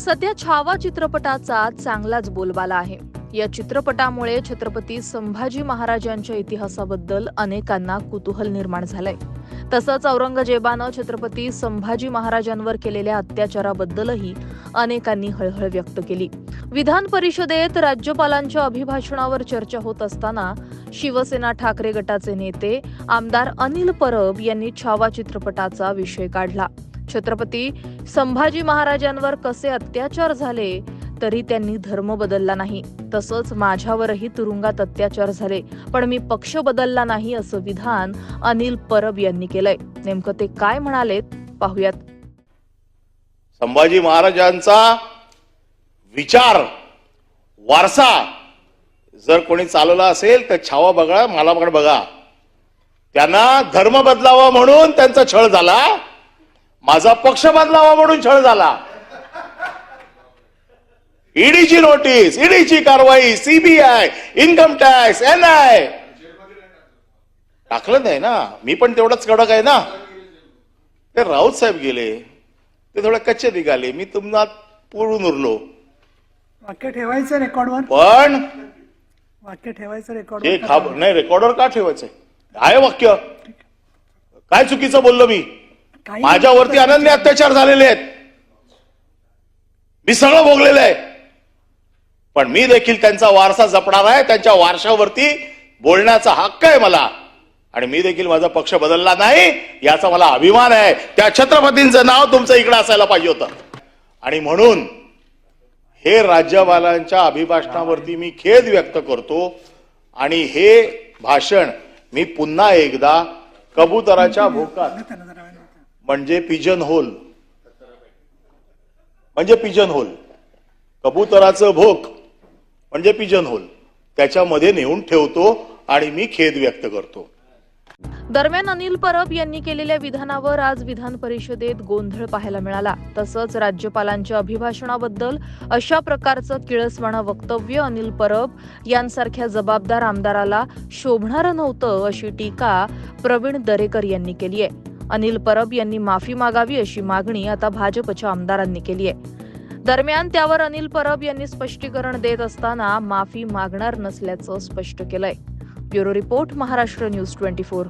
सध्या छावा चित्रपटाचा चांगलाच बोलबाला आहे. या चित्रपटामुळे छत्रपती संभाजी महाराजांच्या इतिहासाबद्दल अनेकांना कुतूहल निर्माण झालंय. तसंच औरंगजेबानं छत्रपती संभाजी महाराजांवर केलेल्या अत्याचाराबद्दलही अनेकांनी हळहळ व्यक्त केली. विधान परिषदेत राज्यपालांच्या अभिभाषणावर चर्चा होत असताना शिवसेना ठाकरे गटाचे नेते आमदार अनिल परब यांनी छावा चित्रपटाचा विषय काढला. छत्रपती संभाजी महाराजांवर कसे अत्याचार झाले तरी त्यांनी धर्म बदलला नाही. तसंच माझ्यावरही तुरुंगात अत्याचार झाले पण मी पक्ष बदलला नाही असं विधान अनिल परब यांनी केलंय. नेमकं ते काय म्हणालेत पाहुयात. संभाजी महाराजांचा विचार वारसा जर कोणी चालवला असेल तर छावा बघा मला पण बघा. त्यांना धर्म बदलावा म्हणून त्यांचा छळ झाला. माझा पक्ष बदलावा म्हणून छळ झाला. ईडीची नोटीस ईडीची कारवाई CBI income tax N I टाकलं नाही ना. मी पण तेवढंच कडक आहे ना. ते राऊत साहेब गेले. ते थोडे कच्चे निघाले. मी तुम्हाला पुरून उरलो. वाक्य ठेवायचं रेकॉर्डवर? पण वाक्य ठेवायचं हे रेकॉर्डवर खाब नाही रेकॉर्डवर का ठेवायचंय आहे वाक्य. काय चुकीचं बोललो मी? माझ्यावरती अनन्य अत्याचार झालेले आहेत. मी सगळं भोगलेलं आहे. पण मी देखील त्यांचा वारसा जपणार आहे त्यांच्या वारशावरती बोलण्याचा हक्क आहे मला. आणि मी देखील माझा पक्ष बदलला नाही याचा मला अभिमान आहे. त्या छत्रपतींचं नाव तुमचं इकडे असायला पाहिजे होतं. आणि म्हणून हे राज्यपालांच्या अभिभाषणावरती मी खेद व्यक्त करतो. आणि हे भाषण मी पुन्हा एकदा कबुतराच्या भोकात म्हणजे पिजन होल. म्हणजे पिजन होल. कबुतराचं भोक म्हणजे पिजन होल. त्याच्यामध्ये नेऊन ठेवतो आणि मी खेद व्यक्त करतो. दरम्यान अनिल परब यांनी केलेल्या विधानावर आज विधान परिषदेत गोंधळ पाहायला मिळाला. तसंच राज्यपालांच्या अभिभाषणाबद्दल अशा प्रकारचं किळसवाणं वक्तव्य अनिल परब यांसारख्या जबाबदार आमदाराला शोभणारं नव्हतं अशी टीका प्रवीण दरेकर यांनी केली आहे अनिल परब यांनी माफी मागावी अशी मागणी आता भाजपच्या आमदारांनी केली आहे. दरम्यान त्यावर अनिल परब यांनी स्पष्टीकरण देत असताना माफी मागणार नसल्याचं स्पष्ट केलंय. Bureau report Maharashtra news twenty four.